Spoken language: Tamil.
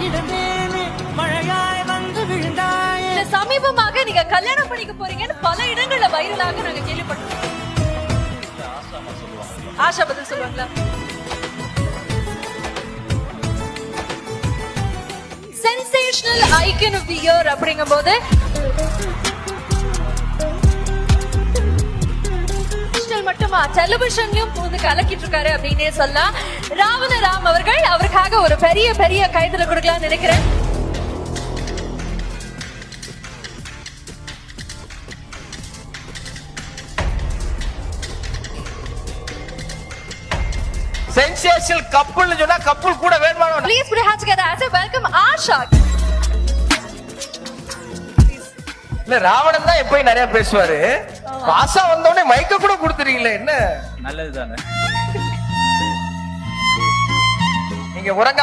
கிடந்தேனே மழையாய் வந்து விழுந்தாயே. சமீபமாக நீங்க கல்யாணம் பண்ணிக்க போறீங்கன்னு பல இடங்கள்ல வைரலாக நாங்க கேள்விப்பட்டோம். ஆஷா பதில் சொல்லுவாங்களா? Sensational icon of the year அப்படிங்கும்போது மட்டுமா? டெலிவிஷன்லயும் வந்து கலக்கிட்டு இருக்காரு அப்படின்னே சொல்லலாம். ராவண ராம் அவர்கள் அவருக்காக ஒரு பெரிய பெரிய கைதல கொடுக்கலாம்னு நினைக்கிறேன். சென்சேஷனல் கப்புள்னு சொன்னா கப்புள் கூட Please put your hands together as a welcome Asha. இல்ல ராவணன் தான் எப்பயும் நிறைய பேசுவாரு. பாசா வந்த உடனே மைக்க கூட கொடுத்துறீங்களே என்ன? நல்லது தானே நீங்க உறங்காம